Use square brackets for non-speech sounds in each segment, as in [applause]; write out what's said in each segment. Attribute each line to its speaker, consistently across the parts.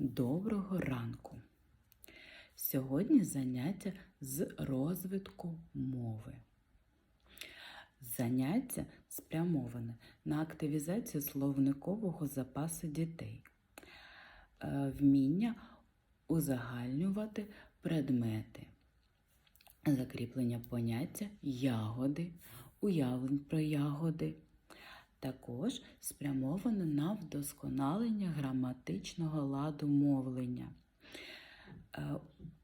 Speaker 1: Доброго ранку! Сьогодні заняття з розвитку мови. Заняття спрямоване на активізацію словникового запасу дітей, е, вміння узагальнювати предмети, закріплення поняття ягоди, уявлень про ягоди. Також спрямовано на вдосконалення граматичного ладу мовлення, е,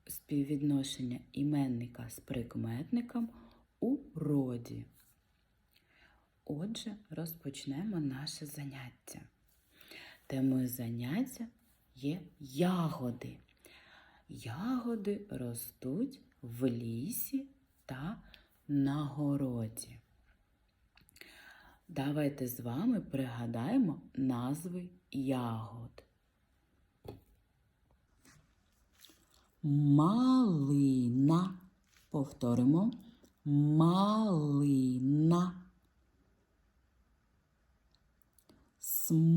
Speaker 1: співвідношення іменника з прикметником у роді. Отже, розпочнемо наше заняття. Темою заняття є ягоди. Ягоди ростуть в лісі та на городі. Давайте з вами пригадаємо назви ягод. Малина. Повторимо. Малина. Смородина.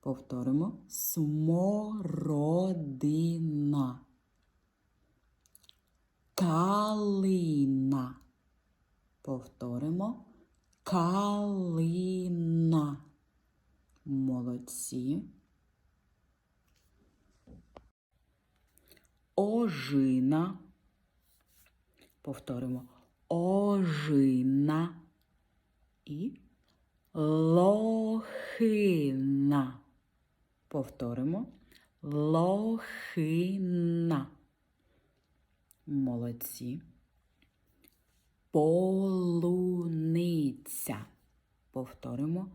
Speaker 1: Повторимо. Смородина. Калина. Повторимо. Калина. Молодці. Ожина. Повторимо. Ожина. І лохина. Повторимо. Лохина. Молодці. Полуниця. Повторимо.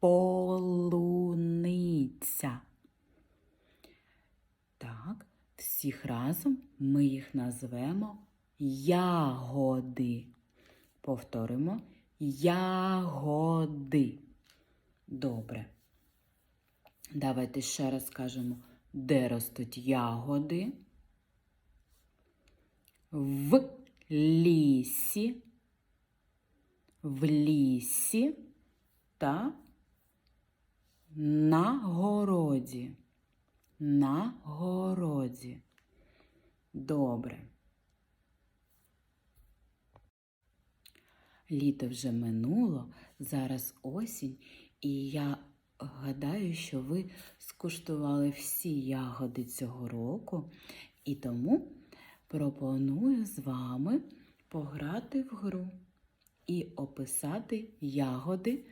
Speaker 1: Полуниця. Так, всіх разом ми їх назвемо ягоди. Повторимо ягоди. Добре. Давайте ще раз скажемо, де ростуть ягоди. В лісі, в лісі та на городі. На городі. Добре. Літо вже минуло, зараз осінь, і я гадаю, що ви скуштували всі ягоди цього року, і тому пропоную з вами пограти в гру і описати ягоди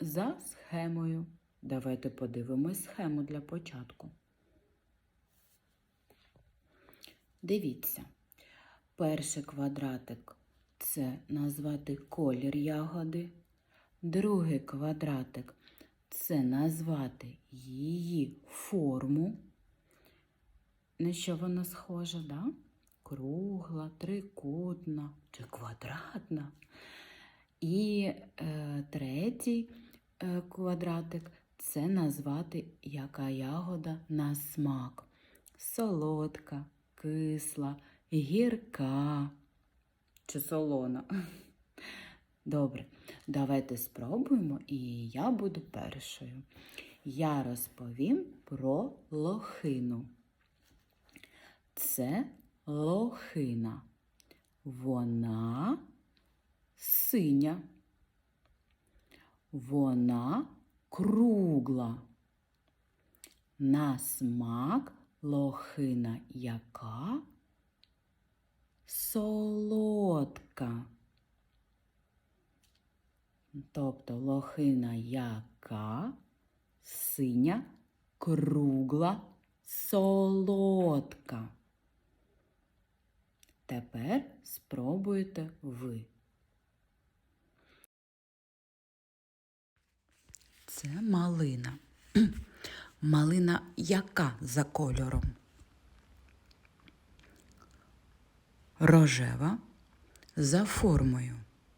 Speaker 1: за схемою. Давайте подивимось схему для початку. Дивіться, перший квадратик це назвати колір ягоди, другий квадратик це назвати її форму. На що вона схожа, да? Кругла, трикутна чи квадратна. І е, третій е, квадратик це назвати яка ягода на смак. Солодка, кисла, гірка чи солона. Добре, давайте спробуємо, і я буду першою. Я розповім про лохину. Це лохина. Вона синя. Вона кругла. На смак лохина яка солодка. Тобто лохина яка синя, кругла, солодка. Тепер спробуйте ви. Це малина. [clears throat] Малина яка за кольором? Рожева за формою.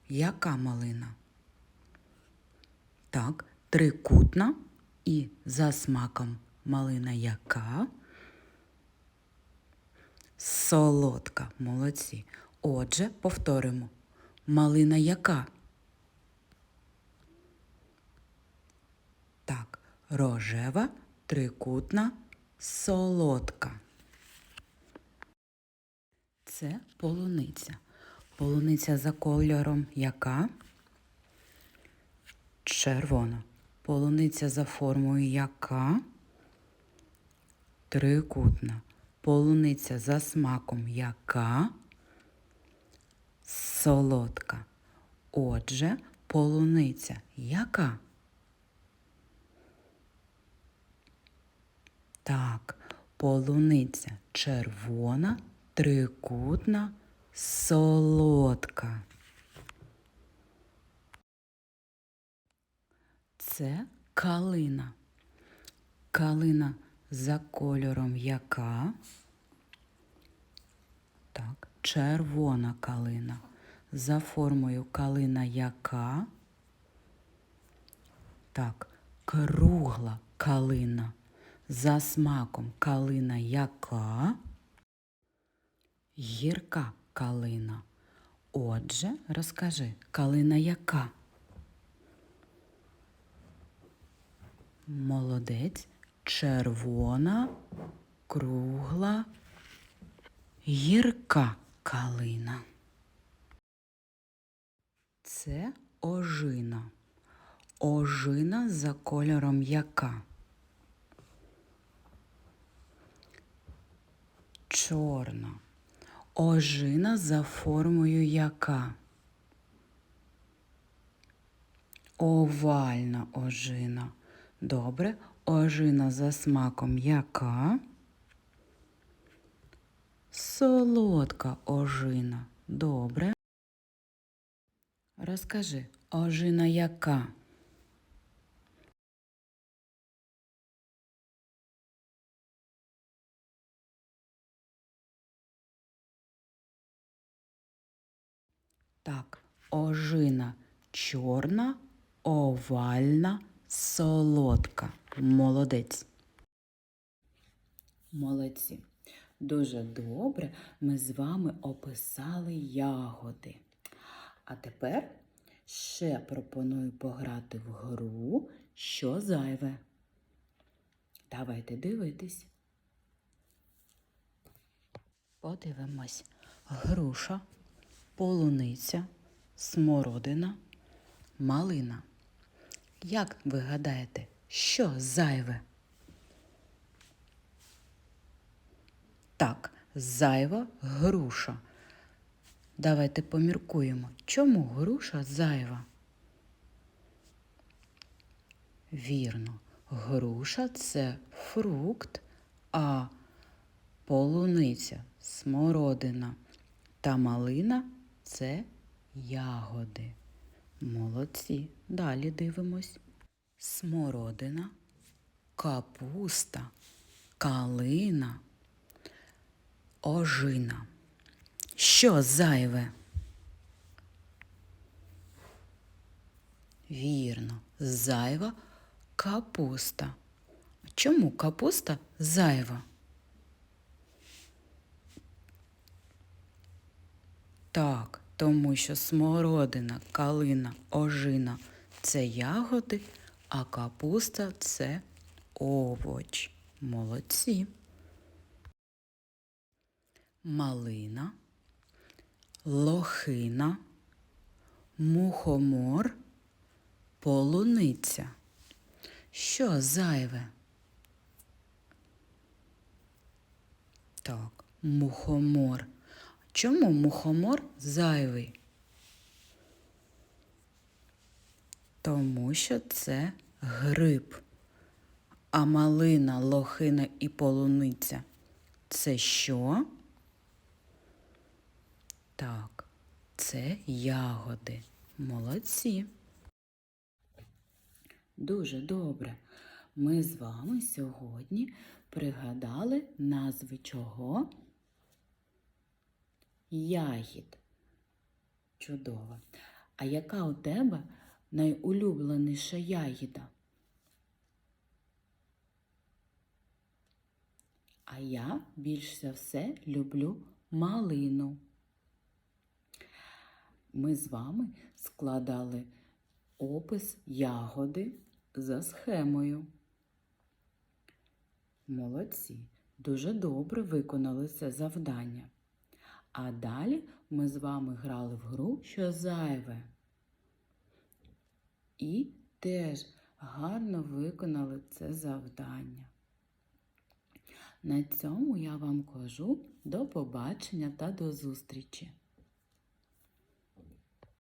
Speaker 1: Яка малина? Так, трикутна і за смаком малина яка? Солодка, молодці. Отже, повторимо. Малина яка? Так, рожева, трикутна, солодка. Це полуниця. Полуниця за кольором яка? Червона. Полуниця за формою яка? Трикутна. Полуниця за смаком яка? Солодка. Отже, полуниця яка? Так, полуниця червона, трикутна, солодка. Це калина. Калина за кольором яка? Так, червона калина. За формою калина яка? Так, кругла калина. За смаком калина яка? Гірка калина. Отже, розкажи, калина яка? Молодець, червона, кругла, гірка калина. Це ожина. Ожина за кольором яка? Чорна. Ожина за формою яка? Овальна ожина. Добре. Ожина за смаком яка? Солодка ожина. Добре. Розкажи, ожина яка? Так, ожина чорна, овальна, солодка. Молодець. Молодці. Дуже добре ми з вами описали ягоди. А тепер ще пропоную пограти в гру, що зайве. Давайте дивитись. Подивимось. Груша, полуниця, смородина, малина. Як ви гадаєте, що зайве? Так, зайва груша. Давайте поміркуємо, чому груша зайва? Вірно, груша це фрукт, а полуниця, смородина та малина це ягоди. Молодці. Далі дивимось. Смородина, капуста, калина, ожина. Що зайве? Вірно, зайва капуста. Чому капуста зайва? Так, тому що смородина, калина, ожина це ягоди, а капуста це овоч. Молодці. Малина, лохина, мухомор, полуниця. Що зайве? Так, мухомор. Чому мухомор зайвий? Тому що це гриб. А малина, лохина і полуниця це що? Так, це ягоди. Молодці. Дуже добре. Ми з вами сьогодні пригадали назви чого? Ягід. Чудово. А яка у тебе найулюбленіша ягіда? А я більш за все люблю малину. Ми з вами складали опис ягоди за схемою. Молодці, дуже добре виконали це завдання. А далі ми з вами грали в гру, що зайве. І теж гарно виконали це завдання. На цьому я вам кажу до побачення та до зустрічі!